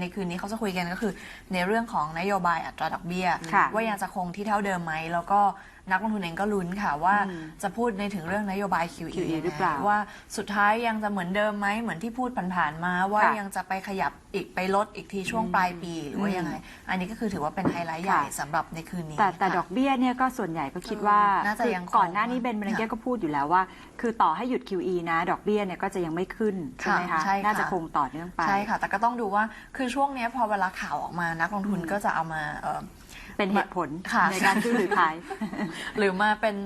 ในคืนนี้เขาจะคุยกันก็คือในเรื่องของนโยบายอัตราดอกเบี้ย ค่ะ ว่ายังจะคงที่เท่าเดิมไหมแล้วก็ นักลงทุนเองก็ลุ้นค่ะว่าจะพูดในถึงเรื่องนโยบาย QE QE หรือเปล่ายังไงว่าสุดท้ายยังจะเหมือนเดิมไหมเหมือนที่พูดผ่านๆมาว่าค่ะยังจะไปขยับอีกไปลดอีกทีช่วงปลายปี หรือว่ายังไง อันนี้ก็คือถือว่าเป็นไฮไลท์ใหญ่ค่ะสำหรับในคืนนี้ แต่แต่ค่ะดอกเบี้ยเนี่ยก็ส่วนใหญ่ก็คิดว่าน่าจะคือยังคงก่อนหน้านี้เบนเบรนเก้ค่ะก็พูดอยู่แล้วว่า คือต่อให้หยุด QE นะ ดอกเบี้ยเนี่ยก็จะยังไม่ขึ้นใช่ไหมค่ะคะใช่ค่ะน่าจะคงต่อเนื่องไปใช่ค่ะ แต่ก็ต้องดูว่าคือช่วงเนี้ยพอเวลาข่าวออกมานักลงทุนก็จะเอามา เอ่อเป็นเหตุผลค่ะ ในการซื้อหรือขาย หรือมาเป็น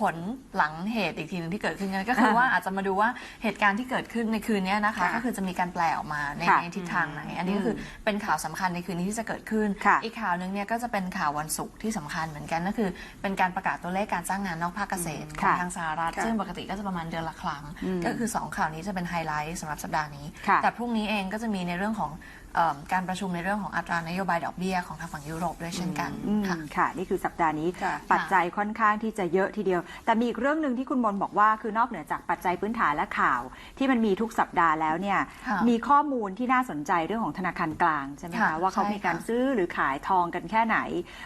ผลหลังเหตุอีกทีหนึงที่เกิดขึ้นกันก็คือว่าอาจจะมาดูว่าเหตุการณ์ที่เกิดขึ้นในคืนนี้นะคะ ค่ะก็คือจะมีการแปลออกมาในค่ะในทิศทางไหน อันนี้ก็คือเป็นข่าวสำคัญในคืนนี้ที่จะเกิดขึ้น ค่ะอีกข่าวหนึงเนี่ยก็จะเป็นข่าววันศุกร์ที่สำคัญเหมือนกันก็คือ เป็นการประกาศตัวเลขการจ้างงานนอกภาคเกษตรของค่ะทางสหรัฐค่ะ ซึ่งปกติก็จะประมาณเดือนละครั้ง อืมก็คือสองข่าวนี้จะเป็นไฮไลท์สำหรับสัปดาห์นี้ ค่ะ แต่พรุ่งนี้เองก็จะมีในเรื่องของเอิ่มการประชุมในเรื่องของอัตรานโยบายดอกเบี้ยของทางฝั่งยุโรปด้วยเช่นกันอืมค่ะ ค่ะ นี่คือสัปดาห์นี้ค่ะ ปัจจัยค่อนข้างที่จะเยอะทีเดียวแต่มีอีกเรื่องหนึ่งที่คุณมนต์บอกว่าคือนอกเหนือจากปัจจัยพื้นฐานและข่าว ที่มันมีทุกสัปดาห์แล้วเนี่ยค่ะมีข้อมูลที่น่าสนใจเรื่องของธนาคารกลางใช่ไหมค่ะคะว่าเขาใช่มีการค่ะ ซื้อหรือขายทองกันแค่ไหน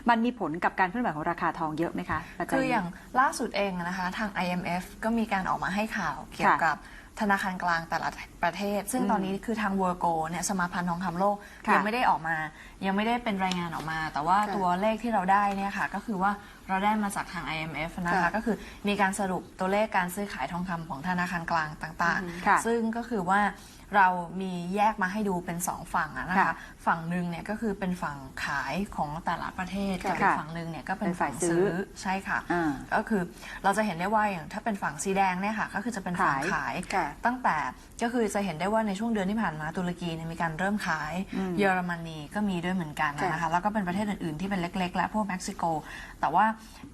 มันมีผลกับการเคลื่อนไหวของราคาทองเยอะไหมคะปัจจัยคือนี้อย่างล่าสุดเองนะคะ ทาง IMF ก็มีการออกมาให้ข่าวเกี่ยวกับธนาคารกลางแต่ละประเทศ ซึ่งอืมตอนนี้คือทาง w o r g o เนี่ยสมาพันธ์ทองคำโลก ค่ะยังไม่ได้ออกมา ยังไม่ได้เป็นรายงานออกมา แต่ว่าค่ะ ตัวเลขที่เราได้เนี่ยค่ะ ก็คือว่า เราได้มาจากทาง IMF นะคะ ค่ะก็คือมีการสรุปตัวเลขการซื้อขายทองคำของธนาคารกลางต่างค่ะ ๆ ซึ่งก็คือว่า เรามีแยกมาให้ดูเป็นสองฝั่งอะนะคะ ค่ะฝั่งหนึ่งเนี่ยก็คือเป็นฝั่งขายของแต่ละประเทศกับอีกค่ะฝั่งหนึ่งเนี่ยก็เป็เป็นนฝ่าฝั่ยงซื้ซื้ออใช่ค่ะ อ่าก็คือเราจะเห็นได้ว่าอย่างถ้าเป็นฝั่งสีแดงเนี่ยค่ะ ก็คือจะเป็นฝั่งขาย ขาย ค่ะตั้งแต่ก็คือจะเห็นได้ว่าในช่วงเดือนที่ผ่านมาตุรกีเนี่ยมีการเริ่มขายอืมเยอรมนีก็มีด้วยเหมือนกันค่ะนะคะแล้วก็เป็นประเทศอื่นๆที่เป็นเล็ก ๆ และพวกเม็กซิโก แต่ว่า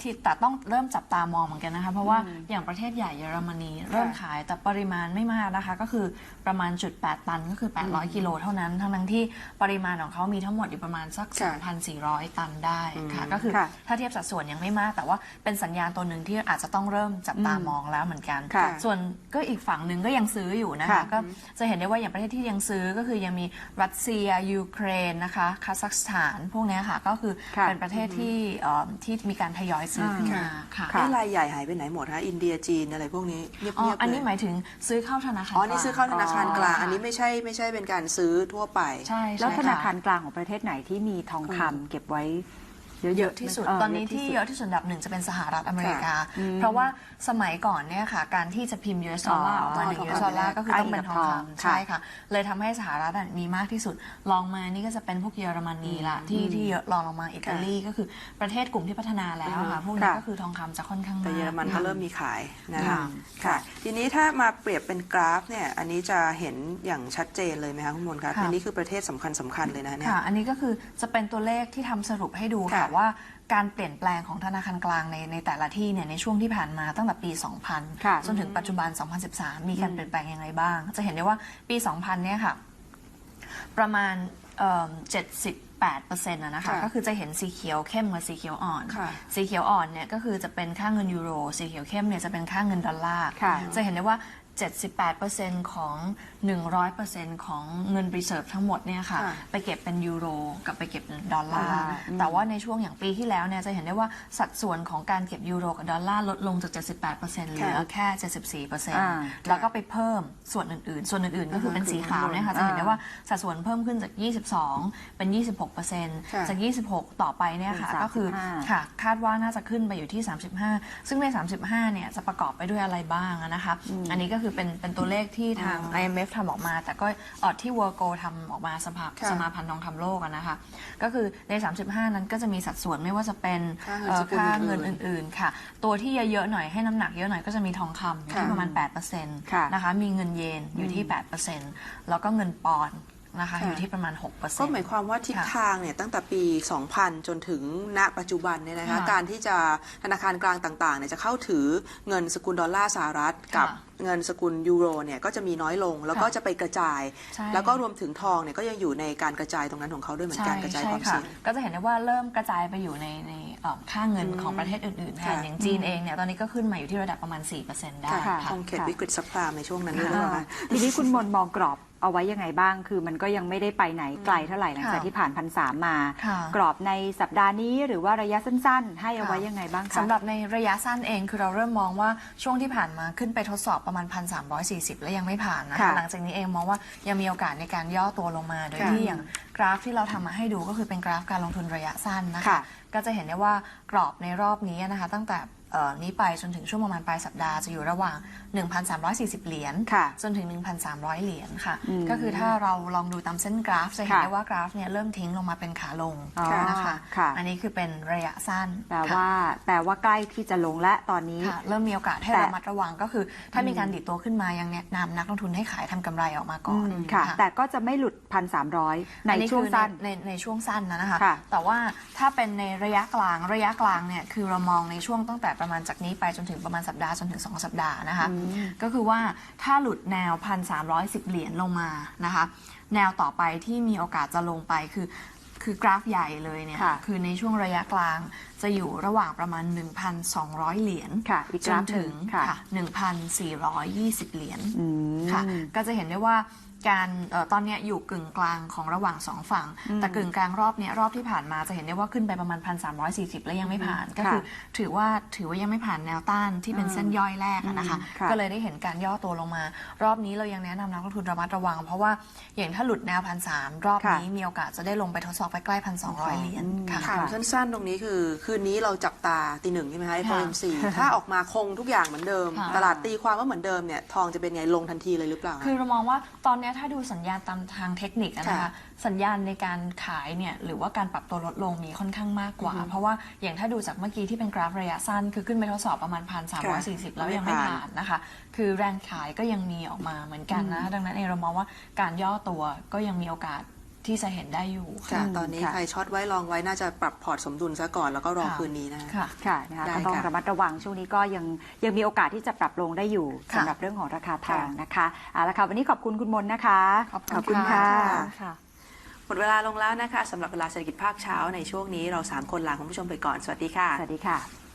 ที่แต่ต้องเริ่มจับตามองเหมือนกันนะคะ เพราะว่าอย่างประเทศใหญ่เยอรมนีเริ่มขายแต่ปริมาณไม่มากนะคะ ก็คือประมาณจุด8ตันก็คือ 800 กิโลเท่านั้น ทั้งนั้นที่ปริมาณของเขามีทั้งหมดอยู่ประมาณสักค่ะ3,400 ตันได้ค่ะ ก็คือค่ะถ้าเทียบสัดส่วนยังไม่มาก แต่ว่าเป็นสัญญาณตัวหนึ่งที่อาจจะต้องเริ่มจับตามองแล้วเหมือนกันค่ะส่วนก็อีกฝั่งหนึ่งก็ยังซื้ออยู่นะคะค่ะก็จะเห็นได้ว่าอย่างประเทศที่ยังซื้อก็คือยังมีรัสเซียยูเครนนะคะคาซัคสถานพวกเนี้ยค่ะก็คือค่ะเป็นประเทศที่เอ่อที่มีการทยอยซื้อขึ้นมาค่ะค่ะเอ๊ะรายใหญ่หายไปไหนหมดฮะอินเดียจีนอะไรพวกนี้เงียบอ๋อๆอันนี้เลยหมายถึงซื้อเข้าธนาคารอ๋อนี่ซื้อเข้าธนาคารกลางค่ะอันนี้ไม่ใช่ไม่ใช่เป็นการซื้อทั่วไป ใช่ แล้วใช่ธนาค่ะคารกลางของประเทศไหนที่มีทองคำเก็บไว้ เยอะๆเยอะที่สุดเตอนนี้ที่สุดเยอะที่สุดอันดับหนึ่งจะเป็นสหรัฐอเมริกาอืมเพราะว่าสมัยก่อนเนี่ยค่ะ การที่จะพิมพ์ US ดอลลาร์ออกมาหนึ่งทอง US คำดอลลาร์ก็คือต้องเป็นทองอ้างอิงกับทองคำค่ะใช่ค่ะ เลยทำให้สหรัฐอะมีมากที่สุดลองมานี่ก็จะเป็นพวกเยอรมนีละที่ที่เยอะลองลงมาอิตาลีก็คือประเทศกลุ่มที่พัฒนาแล้วค่ะพวกนี้ค่ะก็คือทองคำจะค่อนข้างแต่มากเยอรมันก็ค่ะเริ่มมีขายนะค่ะคะค่ะทีนี้ถ้ามาเปรียบเป็นกราฟเนี่ยอันนี้จะเห็นอย่างชัดเจนเลยไหมคะคุณมนต์ครับค่ะอันนี้คือประเทศสำคัญสำคัญเลยนะเนี่ยค่ะอันนี้ก็คือจะเป็นตัวเลขที่ทำสรุปให้ดูค่ะค่ะว่าการเปลี่ยนแปลงของธนาคารกลางในในแต่ละที่เนี่ยในช่วงที่ผ่านมาตั้งแต่ปีค่ะ2000 จนถึงปัจจุบัน 2013 มีการเปลี่ยนแปลงยังไงบ้าง จะเห็นได้ว่าปี 2000 เนี่ยค่ะ ประมาณเอิ่ม78%นะนะคะค่ะก็คือจะเห็นสีเขียวเข้มกับสีเขียวอ่อนค่ะสีเขียวอ่อนเนี่ยก็คือจะเป็นค่าเงินยูโร สีเขียวเข้มเนี่ยจะเป็นค่าเงินดอลลาร์ค่ะจะเห็นได้ว่า 78%ของ 100%ของเงินรีเซิร์ฟทั้งหมดเนี่ยค่ะ ค่ะไปเก็บเป็นยูโรกับไปเก็บเป็นดอลลาร์อ่าอืมแต่ว่าในช่วงอย่างปีที่แล้วเนี่ยจะเห็นได้ว่าสัดส่วนของการเก็บยูโรกับดอลลาร์ลดลงจาก 78%เหลือแค่ 74%แล้วก็ไปเพิ่มส่วนอื่นๆ ส่วนอื่นๆ ก็คือเป็นสีขาวเนี่ยค่ะจะเห็นได้ว่าสัดส่วนเพิ่มขึ้นจาก 22 เป็น 26%ค่ะจาก 26 ต่อไปเนี่ยค่ะเป็นก็คือ35 ค่ะคาดว่าน่าจะขึ้นไปอยู่ที่ 35 ซึ่งใน 35 เนี่ยจะประกอบไปด้วยอะไรบ้างอะนะคะ อันนี้ก็คือเป็นเป็นตัวเลขที่ทาง IMF ทำออกมา แต่ก็เออที่ World Gold ทำออกมาสภาค่ะสมาพันธ์ทองคำโลกอะนะคะ ก็คือใน 35 นั้นก็จะมีสัดส่วนไม่ว่าจะเป็นค่าเงินเอ่อสกุลค่าเงินอื่น อื่นๆค่ะ ตัวที่เยอะๆหน่อยให้น้ำหนักเยอะหน่อยก็จะมีทองคำอยู่ที่ค่ะประมาณ8%ค่ะนะคะมีเงินเยนอยู่ที่ 8%แล้วก็เงินปอนด์นะคะค่ะ อยู่ที่ประมาณ 6%ก็หมายความว่าทิศค่ะทางเนี่ยตั้งแต่ปี 2000 จนถึงณปัจจุบันเนี่ยนะคะค่ะการที่จะธนาคารกลางต่างๆเนี่ยจะเข้าถือเงินสกุลดอลลาร์สหรัฐกับค่ะเงินสกุลยูโรเนี่ยก็จะมีน้อยลงแล้วก็ค่ะจะไปกระจาย ใช่ แล้วก็รวมถึงทองเนี่ยก็ยังอยู่ในการกระจายตรงนั้นของเขาด้วยเหมือนกันกระจายความค่ะเสี่ยง ก็จะเห็นได้ว่าเริ่มกระจายไปอยู่ในในเอ่อค่าเงินของประเทศอื่นๆแทนค่ะ อย่างจีนเองเนี่ยตอนนี้ก็ขึ้นมาอยู่ที่ระดับประมาณ 4%ได้ค่ะ ค่ะ คงเข็ดวิกฤตซัพพลายในช่วงนั้นด้วยหรือเปล่าอ่าคะทีนี้คุณมนมองกรอบเอาไว้ยังไงบ้าง คือมันก็ยังไม่ได้ไปไหนไกลเท่าไหร่หลังจากค่ะที่ผ่านพันสามมา ค่ะ กรอบในสัปดาห์นี้หรือว่าระยะสั้น ๆ ให้เอาไว้ยังไงบ้างคะ สำหรับในระยะสั้นเองคือเราเริ่มมองว่าช่วงที่ผ่านมาขึ้นไปทดสอบประมาณ 1,340 แล้วยังไม่ผ่านนะคะค่ะหลังจากนี้เองมองว่ายังมีโอกาสในการย่อตัวลงมา โดยค่ะที่อย่างกราฟที่เราทำมาให้ดูก็คือเป็นกราฟการลงทุนระยะสั้นนะคะ ค่ะก็จะเห็นได้ว่ากรอบในรอบนี้นะคะ ตั้งแต่เอ่อ นี้ไปจนถึงช่วงประมาณปลายสัปดาห์จะอยู่ระหว่าง 1,340 เหรียญค่ะจนถึง 1,300 เหรียญค่ะอืมก็คือถ้าเราลองดูตามเส้นกราฟ จะเห็นค่ะได้ว่ากราฟเนี่ยเริ่มทิ้งลงมาเป็นขาลงอ๋อนะคะค่ะอันนี้คือเป็นระยะสั้นแปลค่ะว่าแปลว่าใกล้ที่จะลงและตอนนี้ค่ะเริ่มมีโอกาสให้แต่ระมัดระวังก็คือ ถ้ามีการดิดตัวขึ้นมายังแนะนำนักลงทุนให้ขายทำกำไรออกมาก่อนอืมค่ะ แต่ก็จะไม่หลุดพันสามร้อยในอัช่วงคือสั้นในในในช่วงสั้นนะนะคะค่ะแต่ว่าถ้าเป็นในระยะกลางระยะกลางเนี่ยคือเรามองในช่วงตั้งแต่ประมาณจากนี้ไปจนถึงประมาณสัปดาห์จนถึง 2 สัปดาห์นะคะ ก็คือว่าถ้าหลุดแนว 1,310 เหรียญลงมานะคะ แนวต่อไปที่มีโอกาสจะลงไปคือคือกราฟใหญ่เลยเนี่ยค่ะคือในช่วงระยะกลางจะอยู่ระหว่างประมาณ 1,200 เหรียญค่ะอีกจกรานฟหถึนึ่งงค่ะค่ะ1,420 เหรียญอืมค่ะ ก็จะเห็นได้ว่า การเอ่อตอนเนี้ยอยู่กึ่งกลางของระหว่างสองฝั่ง แต่กึ่งกลางรอบเนี้ยรอบที่ผ่านมาจะเห็นได้ว่าขึ้นไปประมาณ 1,340 แล้วยังไม่ผ่าน ก็คือถือว่าถือว่ายังไม่ผ่านแนวต้านที่เป็นเส้นย่อยแรกอะนะคะอืมค่ะก็เลยได้เห็นการย่อตัวลงมา รอบนี้เรายังแนะนำนักลงทุนระมัดระวัง เพราะว่าอย่างถ้าหลุดแนวพันสรอบนี้มีโอกาสจะได้ลงไปทดสอบไปใกล้พันสองเหรียญค่ะถามสั้นๆ ตรงนี้คือ คืนนี้เราจับตาตีหนึ่งใช่ไหมคะค่ะ FOMC ถ้าออกมาคงทุกอย่างเหมือนเดิมค่ะตลาดตีความว่าเหมือนเดิมเนี่ยทองจะเป็นไงลงทันทีเลยหรือเปล่า คือเรามองว่าตอนเนี้ยถ้าดูสัญญาณตามทางเทคนิคอะนะคะ ค่ะสัญญาณในการขายเนี่ยหรือว่าการปรับตัวลดลงมีค่อนข้างมากกว่าเพราะว่าอย่างถ้าดูจากเมื่อกี้ที่เป็นกราฟระยะสั้น คือขึ้นไปทดสอบประมาณพันสามร้อยสี่สิบแล้วยังไม่ผ่านนะคะ คือแรงขายก็ยังมีออกมาเหมือนกันนะ ดังนั้นเองเรามองว่าการย่อตัวก็ยังมีโอกาส ที่จะเห็นได้อยู่ค่ะค่ะตอนนี้ค่ะ ใครช็อตไว้ลองไว้น่าจะปรับพอร์ตสมดุลซะก่อนแล้วก็รอค่ะ คืนนี้นะคะค่ะ ค่ะนะคะได้ก็ต้องค่ะ ระมัดระวังช่วงนี้ก็ยังยังมีโอกาสที่จะปรับลงได้อยู่ค่ะ สำหรับเรื่องของราคาทองนะคะเอาละค่ะวันนี้ขอบคุณคุณมนนะคะ ขอบคุณค่ะค่ะ หมดเวลาลงแล้วนะคะสำหรับเวลาเศรษฐกิจภาคเช้าในช่วงนี้เราสามคนลาคุณผู้ชมไปก่อนสวัสดีค่ะ สวัสดีค่ะ